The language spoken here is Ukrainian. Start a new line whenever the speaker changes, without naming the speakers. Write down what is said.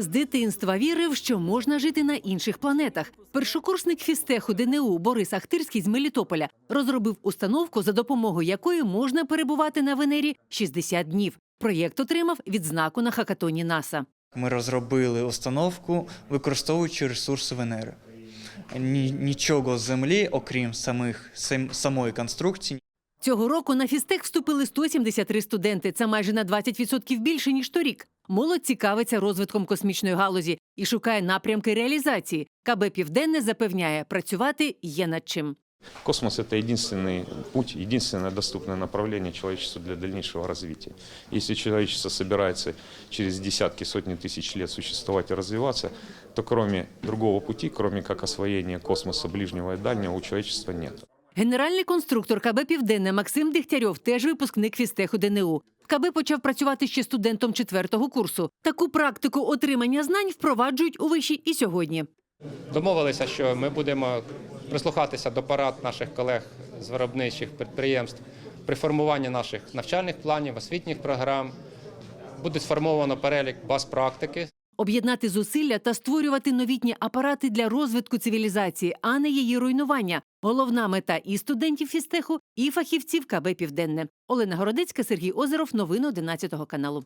З дитинства вірив, що можна жити на інших планетах. Першокурсник фістеху ДНУ Борис Ахтирський з Мелітополя розробив установку, за допомогою якої можна перебувати на Венері 60 днів. Проєкт отримав відзнаку на хакатоні НАСА.
Ми розробили установку, використовуючи ресурси Венери. Нічого з землі, окрім самих сам- самої конструкції,
Цього року на фістех вступили 173 студенти. Це майже на 20% більше ніж торік. Молодь цікавиться розвитком космічної галузі і шукає напрямки реалізації. КБ Південне запевняє, працювати є над чим.
Космос – это единственный путь, единственное доступное направление человечеству для дальнейшего развития. Если человечество собирается через десятки, сотни тысяч лет существовать и развиваться, то кроме другого пути, кроме как освоения космоса ближнего и дальнего, у человечества нет.
Генеральний конструктор КБ Південне Максим Дегтярьов теж випускник фістеху ДНУ. В КБ почав працювати ще студентом четвертого курсу. Таку практику отримання знань впроваджують у виші і сьогодні.
Домовилися, що ми будемо прислухатися до парад наших колег з виробничих підприємств при формуванні наших навчальних планів, освітніх програм. Буде сформовано перелік баз практики.
Об'єднати зусилля та створювати новітні апарати для розвитку цивілізації, а не її руйнування. Головна мета і студентів фістеху, і фахівців КБ Південне. Олена Городецька, Сергій Озеров. Новини 11 каналу.